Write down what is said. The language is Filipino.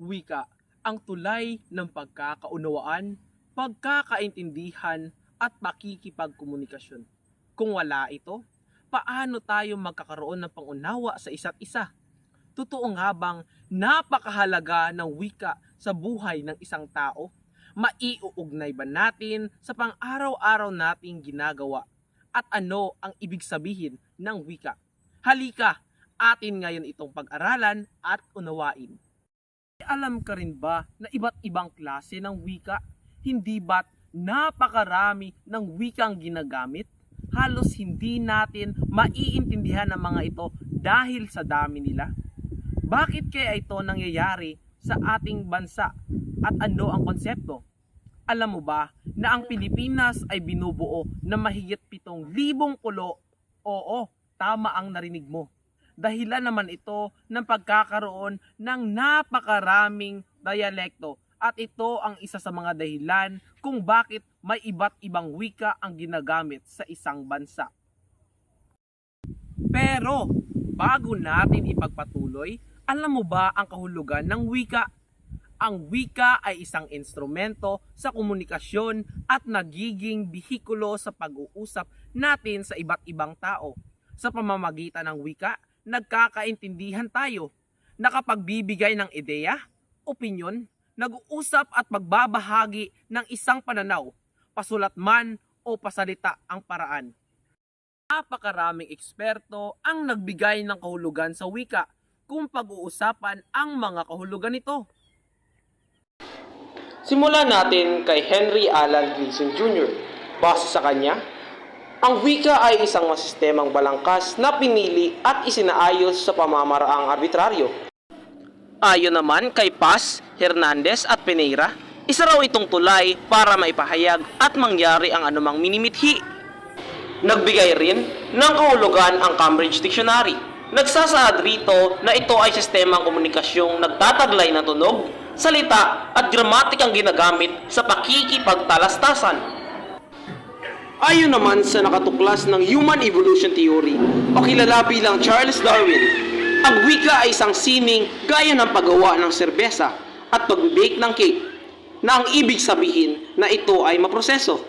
Wika, ang tulay ng pagkakaunawaan, pagkakaintindihan at pakikipagkomunikasyon. Kung wala ito, paano tayo magkakaroon ng pangunawa sa isa't isa? Totoo nga bang napakahalaga ng wika sa buhay ng isang tao? Maiuugnay ba natin sa pang-araw-araw nating ginagawa? At ano ang ibig sabihin ng wika? Halika, atin ngayon itong pag-aralan at unawain. Alam ka rin ba na iba't ibang klase ng wika? Hindi ba't napakarami ng wikang ginagamit? Halos hindi natin maiintindihan ang mga ito dahil sa dami nila. Bakit kaya ito nangyayari sa ating bansa at ano ang konsepto? Alam mo ba na ang Pilipinas ay binubuo ng mahigit pitong libong kulo? Oo, tama ang narinig mo. Dahilan naman ito ng pagkakaroon ng napakaraming dialekto at ito ang isa sa mga dahilan kung bakit may iba't ibang wika ang ginagamit sa isang bansa. Pero bago natin ipagpatuloy, alam mo ba ang kahulugan ng wika? Ang wika ay isang instrumento sa komunikasyon at nagiging bihikulo sa pag-uusap natin sa iba't ibang tao. Sa pamamagitan ng wika, nagkakaintindihan tayo, nakapagbibigay ng ideya, opinyon, nag-uusap at magbabahagi ng isang pananaw, pasulat man o pasalita ang paraan. Napakaraming eksperto ang nagbigay ng kahulugan sa wika kung pag-uusapan ang mga kahulugan nito. Simulan natin kay Henry Alan Gleason Jr. Base sa kanya, ang wika ay isang masistemang balangkas na pinili at isinaayos sa pamamaraang arbitraryo. Ayon naman kay Paz, Hernandez at Pereira, isa raw itong tulay para maipahayag at mangyari ang anumang minimithi. Nagbigay rin ng kahulugan ang Cambridge Dictionary. Nagsasaad rito na ito ay sistemang komunikasyong nagtataglay ng tunog, salita at gramatikang ginagamit sa pakikipagtalastasan. Ayon naman sa nakatuklas ng Human Evolution Theory o kilala bilang Charles Darwin, ang wika ay isang sining gaya ng paggawa ng serbesa at pag-bake ng cake na ang ibig sabihin na ito ay maproseso.